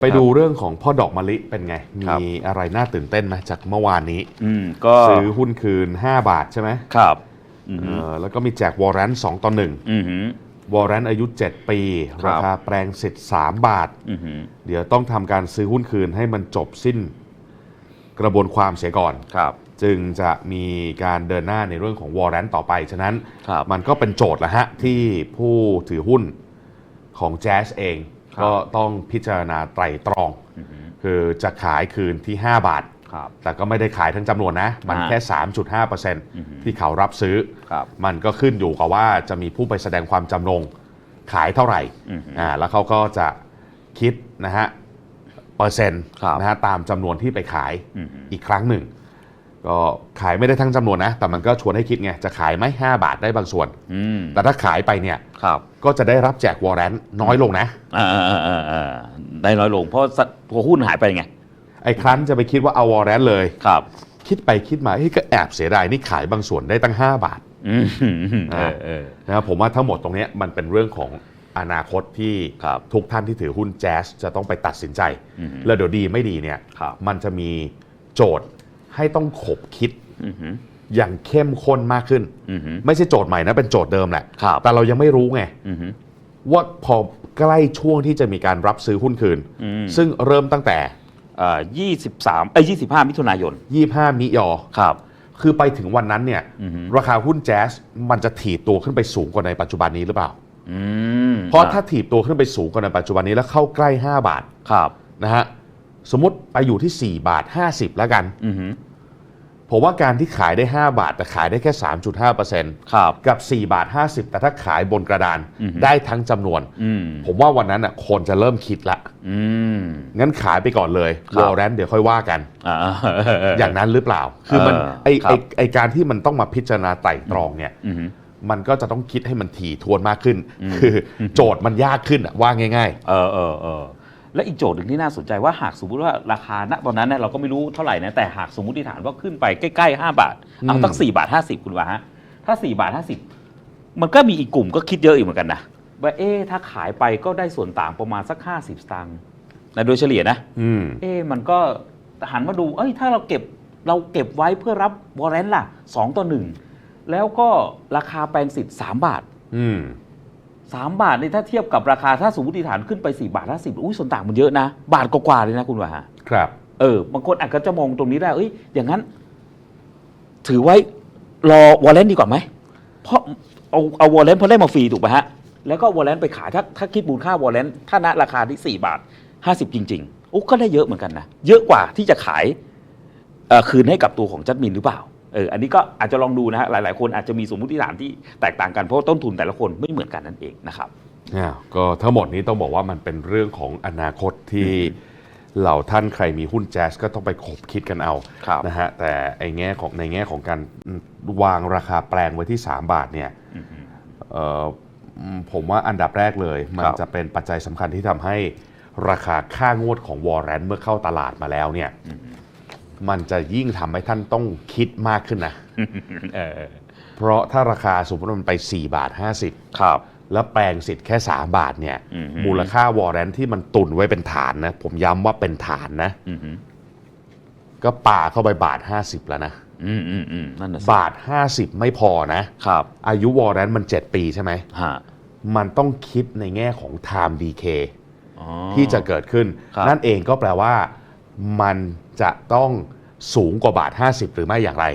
ไปดูเรื่องของพ่อดอกมะลิเป็นไงครับมีอะไรน่าตื่นเต้นไหมจากเมื่อวานนี้ อืมก็ซื้อหุ้นคืน 5 บาทใช่ไหมครับอืมเออแล้วก็มีแจกวอร์เรนต์2ต่ออืมฮึ1วอร์เรนต์อายุ 7 ปีครับราคาแปลงสิทธิ์3บาทอืมฮึเดี๋ยวต้องทำการซื้อหุ้นคืนให้มันจบสิ้น กระบวนความเสียก่อนครับจึงจะมีการเดินหน้าในเรื่องของวอร์เรนต์ต่อไป ฉะนั้นครับมันก็เป็นโจทย์แล้วฮะที่ผู้ถือหุ้นของแจ๊สเองครับ ก็ต้องพิจารณาไตรตรองอืมฮึคือจะขายคืนที่ 5 บาทครับแต่ก็ไม่ได้ขายทั้งจำนวนนะ มันอ่าแค่อือฮึ3.5%ที่เขารับซื้อครับมันก็ขึ้นอยู่กับว่าจะมีผู้ไปแสดงความจำนงขายเท่าไหร่อืมฮึอ่าแล้วเขาก็จะคิดนะฮะเปอร์เซ็นต์ครับนะฮะตามจำนวนที่ไปขายอืมฮึอีกครั้งหนึ่ง ก็ขายไม่ได้ทั้งจำนวนนะ แต่มันก็ชวนให้คิดไง จะขายไหม5บาทได้บางส่วน อืมแต่ถ้าขายไปเนี่ย ครับก็จะได้รับแจกวอร์เรนต์น้อยลงนะ อ่าอ่าอ่าอ่าอ่าได้น้อยลง เพราะสัตว์พอหุ้นหายไปไง ไอ้ครั้นจะไปคิดว่าเอาวอร์เรนต์เลย ครับ คิดไปคิดมาเฮ้ยก็แอบเสียดายนี่ขายบางส่วนได้ตั้ง 5 บาท อืมเออเออ นะครับผมว่าทั้งหมดตรงเนี้ยมันเป็นเรื่องของอนาคตที่ครับ ทุกท่านที่ถือหุ้นแจ๊สจะต้องไปตัดสินใจ อืม แล้วเดี๋ยวดีไม่ดีเนี่ยครับ มันจะมีโจทย์ ให้ต้องขบคิดอืมฮึอย่างเข้มข้นมากขึ้นอืมฮึไม่ใช่โจทย์ใหม่นะ เป็นโจทย์เดิมแหละครับแต่เรายังไม่รู้ไงอืมฮึว่าพอใกล้ช่วงที่จะมีการรับซื้อหุ้นคืนอืมซึ่งเริ่มตั้งแต่อ่ายี่สิบสามเอ้ยยี่สิบห้ามิถุนายน 25 มิยอครับ คือไปถึงวันนั้นเนี่ยอือฮึราคาหุ้นแจ๊สมันจะถีบตัวขึ้นไปสูงกว่าในปัจจุบันนี้หรือเปล่าอืมเพราะถ้าถีบตัวขึ้นไปสูงกว่าในปัจจุบันนี้แล้วเข้าใกล้ 5 บาทครับนะฮะ สมมติไปอยู่ที่ 4 บาท 50 แล้วกัน อืมฮึผมว่าการที่ขายได้ 5 บาท แต่ขายได้แค่ 3.5%ครับ กับ 4 บาท 50 แต่ถ้าขายบนกระดานอือฮึได้ทั้งจำนวน อืมผมว่าวันนั้นอะคนจะเริ่มคิดละ อืม งั้นขายไปก่อนเลยครัวบอลเลนเดี๋ยวค่อยว่ากัน อ่า อย่างนั้นหรือเปล่า คือมันเออไอครัไอบ ไอการที่มันต้องมาพิจารณาไตร่ตรองเนี่ย อืมฮึมันก็จะต้องคิดให้มันถี่ทวนมากขึ้น คือโจทย์มันยากขึ้นอะว่าง่าย เออเออเออ และอีกโจทย์หนึ่งที่น่าสนใจว่าหากสมมุติว่าราคาณตอนนั้นเนี่ยเราก็ไม่รู้เท่าไหร่นะแต่หากสมมติฐานว่าขึ้นไปใกล้ๆ5บาทเอาตั้ง4บาท50 คุณว่าฮะถ้า 4 บาท 50 มันก็มีอีกกลุ่มก็คิดเยอะอีกเหมือนกันนะว่าเอ๊ะถ้าขายไปก็ได้ส่วนต่างประมาณสัก 50 สตางค์นะโดยเฉลี่ยนะๆอืมเอ๊ะมันก็หันมาดู เอ้ยถ้าเราเก็บเราเก็บไว้เพื่อรับวอร์เรนต์ล่ะ 2 ต่อ 1 แล้วก็ราคาแปลงสิทธิ์3บาทอืม 3 บาทนี่ถ้าเทียบกับราคาถ้าสมมติฐานขึ้นไป 4 บาท 50อุ้ยส่วนต่างมันเยอะนะ บาทกว่าๆเลยนะคุณว่าฮะครับ เออบางคนอาจจะมองตรงนี้ได้เอ้ยอย่างนั้น ถือไว้รอวอร์เรนต์ดีกว่าไหมเพราะเอาเอาวอร์เรนต์เพราะได้มาฟรีถูกไหมฮะแล้วก็วอร์เรนต์ไปขายถ้าถ้าคิดมูลค่าวอร์เรนต์ถ้าณราคาที่ 4 บาท 50 จริงๆโอ้ก็ได้เยอะเหมือนกันนะเยอะกว่าที่จะขายเอ่อคืนให้กับตัวของจัดมินหรือเปล่า เอออันนี้ก็อาจจะลองดูนะฮะหลาย ๆ คนอาจจะมีสมมติฐานที่แตกต่างกันเพราะว่าต้นทุนแต่ละคนไม่เหมือนกันนั่นเองนะครับอ้าวก็ทั้งหมดนี้ต้องบอกว่ามันเป็นเรื่องของอนาคตที่เหล่าท่านใครมีหุ้นแจ๊สก็ต้องไปขบคิดกันเอาครับนะฮะแต่ไอ้แง่ของในแง่ของการวางราคาแปลงไว้ที่ 3 บาทเนี่ยเอ่ออืมผมว่าอันดับแรกเลย มันครับจะเป็นปัจจัยสำคัญที่ทำให้ราคาค่างวดของวอร์เรนเมื่อเข้าตลาดมาแล้วเนี่ย มันจะยิ่งทำให้ท่านต้องคิดมากขึ้นนะ เออเพราะถ้าราคาสมมติว่ามันไป 4 บาท 50 ครับ แล้วแปลงสิทธิ์แค่ 3 บาทเนี่ย อือฮึ มูลค่าวอร์เรนที่มันตุนไว้เป็นฐานนะ ผมย้ำว่าเป็นฐานนะ อืมฮึก็ป่าเข้าไปบาท 50 แล้วนะ อืมอืมอืมนั่นน่ะสิบาท 50 ไม่พอนะ ครับอายุวอร์เรนมัน 7 ปีใช่ไหม ฮะมันต้องคิดในแง่ของ time decay อ๋อ ที่จะเกิดขึ้น ครับ นั่นเองก็แปลว่า มันจะต้องสูงกว่าบาท 50 หรือไม่อย่างไร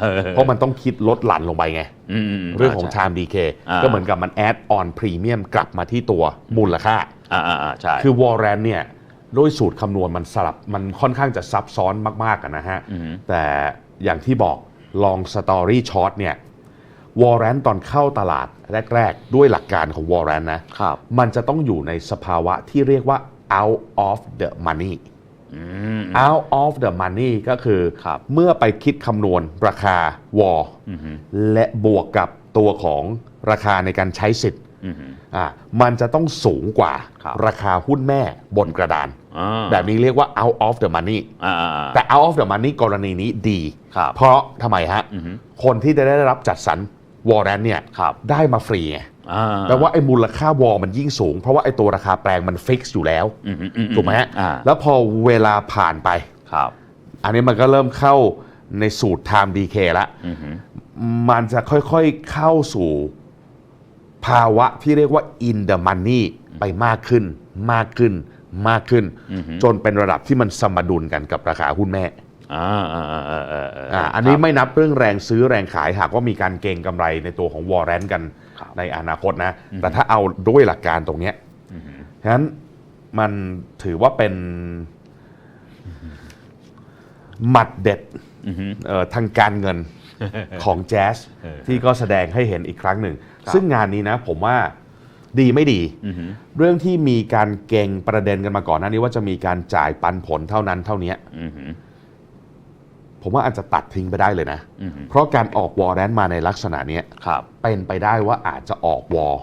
เออเพราะมันต้องคิดลดหลั่นลงไปไงอืมมเรื่องของใช่ time decay อ่าก็เหมือนกับมัน add on premium กลับมาที่ตัวมูลค่าอ่าอ่าอ่าใช่คือวอร์เรนเนี่ยด้วยสูตรคำนวณมันสลับมันค่อนข้างจะซับซ้อนมากๆกันนะฮะอือฮึแต่อย่างที่บอกลองสตอรี่ช็อตเนี่ยวอร์เรนตอนเข้าตลาดแรก ๆ ด้วยหลักการของวอร์เรนนะครับมันจะต้องอยู่ในสภาวะที่เรียกว่า out of the money อืม out of the money ก็คือครับเมื่อไปคิดคำนวณราคาวออืมฮึและบวกกับตัวของราคาในการใช้สิทธิ์อืมฮึอะมันจะต้องสูงกว่าครับราคาหุ้นแม่บนกระดานอ่าแบบนี้เรียกว่า out of the money อ่าอ่าอ่าแต่ out of the money กรณีนี้ดีครับเพราะทำไมฮะอือฮึคนที่จะได้รับจัดสรร วอร์เรนเนี่ยครับได้มาฟรีไงอ่าแปลว่าไอ้มูลค่าวอลมันยิ่งสูง เพราะว่าไอ้ตัวราคาแปลงมันฟิกซ์อยู่แล้วอืมอือืถูกไหมฮะอ่าแล้วพอเวลาผ่านไปครับ อันนี้มันก็เริ่มเข้าในสูตร time decay ละอือหือมันจะค่อยๆเข้าสู่ภาวะที่เรียกว่า in the money ไปมากขึ้น มากขึ้น มากขึ้นอือหือจนเป็นระดับที่มันสมดุลกันกับราคาหุ้นแม่ อ่าอ่าอ่าอ่าอ่าอ่าอันนี้ไม่นับเรื่องแรงซื้อแรงขายหากว่ามีการเก็งกำไรในตัวของวอร์เรนกันครับในอนาคตนะ แต่ถ้าเอาด้วยหลักการตรงเนี้ยอือหือฉะนั้นมันถือว่าเป็นหมัดเด็ดอือหือเอ่อทางการเงินของแจ๊สเออที่ก็แสดงให้เห็นอีกครั้งหนึ่งครับซึ่งงานนี้นะผมว่าดีไม่ดีอือหือเรื่องที่มีการเก่งประเด็นกันมาก่อนหน้านี้ว่าจะมีการจ่ายปันผลเท่านั้นเท่านี้อือหือ ผมว่าอาจจะตัดทิ้งไปได้เลยนะอือหือเพราะการออกวอร์แรนมาในลักษณะเนี้ยครับเป็นไปได้ว่าอาจจะออกวอล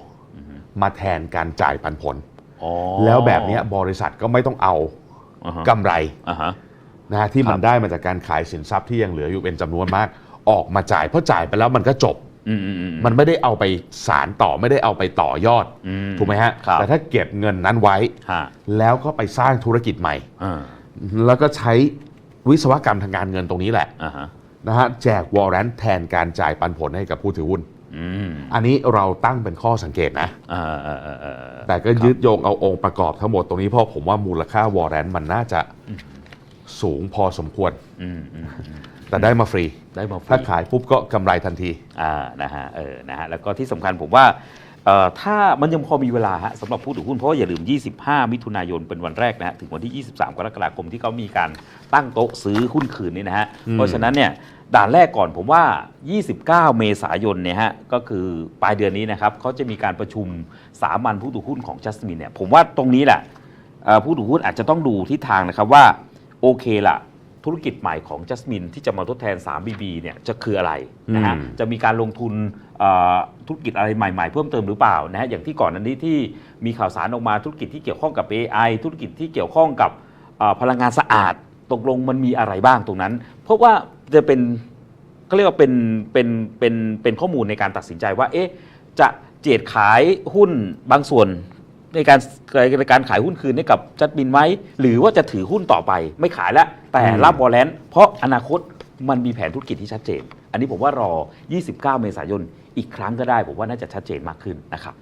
มาแทนการจ่ายปันผลอ๋อแล้วแบบเนี้ยบริษัทก็ไม่ต้องเอาอ่าฮะกำไรอ่าฮะนะฮะที่มัคนรับได้มาจากการขายสินทรัพย์ที่ยังเหลืออยู่เป็นจำนวนมาก ออกมาจ่ายเพราะจ่ายไปแล้วมันก็จบอืมอืมอืมมันไม่ได้เอาไปสารต่อไม่ได้เอาไปต่อยอดอืมถูกไหมฮะครับแต่ถ้าเก็บเงินนั้นไว้ฮะแล้วก็ไปสร้างธุรกิจใหม่อ่าแล้วก็ใช้ วิศวกรรมทางการเงินตรงนี้แหละอ่าฮะนะฮะแจกวอร์เรนแทนการจ่ายปันผลให้กับผู้ถือหุ้น อืมอันนี้เราตั้งเป็นข้อสังเกตนะ อ่าอ่าอ่าอ่าแต่ก็ยึดโยงเอาองค์ประกอบทั้งหมดตรงนี้เพราะผมว่ามูลค่าวอร์เรนมันน่าจะสูงพอสมควร อืมอืมอืมแต่ได้มาฟรี ได้มาฟรี ถ้าขายปุ๊บก็กำไรทันที อ่า นะฮะ เออ นะฮะ แล้วก็ที่สำคัญผมว่า เอ่อถ้ามันยังพอมีเวลาฮะสำหรับผู้ถือหุ้นเพราะว่าอย่าลืม 25 มิถุนายนเป็นวันแรกนะฮะถึงวันที่ 23 กรกฎาคมที่เขามีการตั้งโต๊ะซื้อหุ้นคืนนี่นะฮะอืมเพราะฉะนั้นเนี่ยด่านแรกก่อนผมว่า 29 เมษายนเนี่ยฮะก็คือปลายเดือนนี้นะครับเขาจะมีการประชุมสามัญผู้ถือหุ้นของจัสมินเนี่ยผมว่าตรงนี้แหละเอ่อผู้ถือหุ้นอาจจะต้องดูทิศทางนะครับว่าโอเคละ ธุรกิจใหม่ของจัสมินที่จะมาทดแทน 3BB เนี่ยจะคืออะไรนะฮะอืม จะมีการลงทุนเอ่อธุรกิจอะไรใหม่ ๆ เพิ่มเติมหรือเปล่านะฮะอย่างที่ก่อนนั้นนี้ที่มีข่าวสารออกมาธุรกิจที่เกี่ยวข้องกับ AI ธุรกิจที่เกี่ยวข้องกับเอ่อพลังงานสะอาดตกลงมันมีอะไรบ้างตรงนั้น เพราะว่าจะเป็น เขาเรียกว่าเป็นเป็นเป็นเป็นข้อมูลในการตัดสินใจว่า เอ๊ะ จะเจียดขายหุ้นบางส่วน ในการในการขายหุ้นคืนให้กับจัดบินไหมหรือว่าจะถือหุ้นต่อไปไม่ขายแล้วแต่อืมรับบอลแลนเพราะอนาคตมันมีแผนธุรกิจที่ชัดเจน อันนี้ผมว่ารอ 29 เมษายน อีกครั้งก็ได้ ผมว่าน่าจะชัดเจนมากขึ้นนะครับ